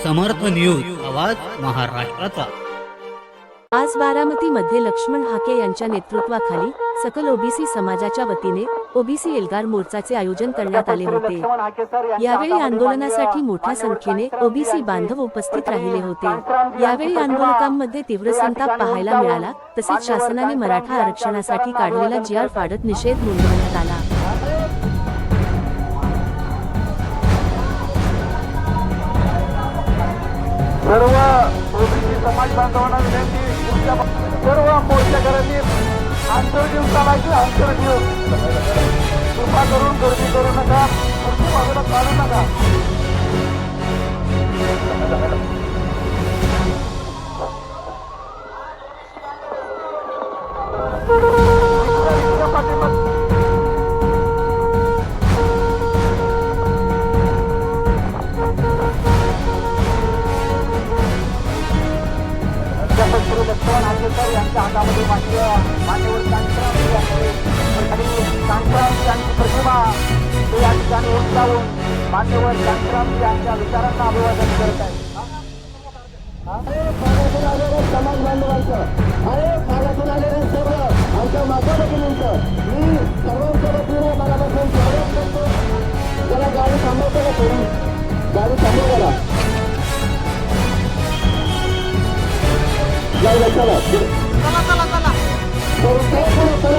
समर्थ news आवाज महाराष्ट्राचा. आज बारामतीमध्ये लक्ष्मण हाके यांच्या नेतृत्वाखाली सकल ओबीसी समाजाच्या वतीने ओबीसी एल्गार मोर्चाचे आयोजन करण्यात आले होते. यावेळी आंदोलनासाठी मोठ्या संख्येने ओबीसी बांधव उपस्थित राहिले होते. यावेळी आंदोलकांमध्ये तीव्र संताप पाहायला मिळाला तसेच शासनाने मराठा आरक्षणासाठी काढलेला जी आर फाडत निषेध नोंदवण्यात आला. सर्व ओबीसी समाज बांधवांना विनंती सर्व मोर्चेकऱ्यांनी अंतर देऊन चालायचे अंतर देऊन. कृपा करून गर्दी करू नका मागणं चालू नका. अध्यापक श्री यांच्या हातामध्ये मान्य मान्यवर आणि यांची प्रतिमा. ते या ठिकाणी उंचावून मान्यवर कांतराम यांच्या विचारांना अभिवादन करत आहेत समाज बांधवांचं अरे भागातून आलेले सर्व आमच्या माता भगिनींचं मी सर्वांच्या वतीने मनापासून स्वागत करतो. जरा गाडी थांबवतो का थोडी. गाडी थांबव जरा. जाऊ चला चला चला चला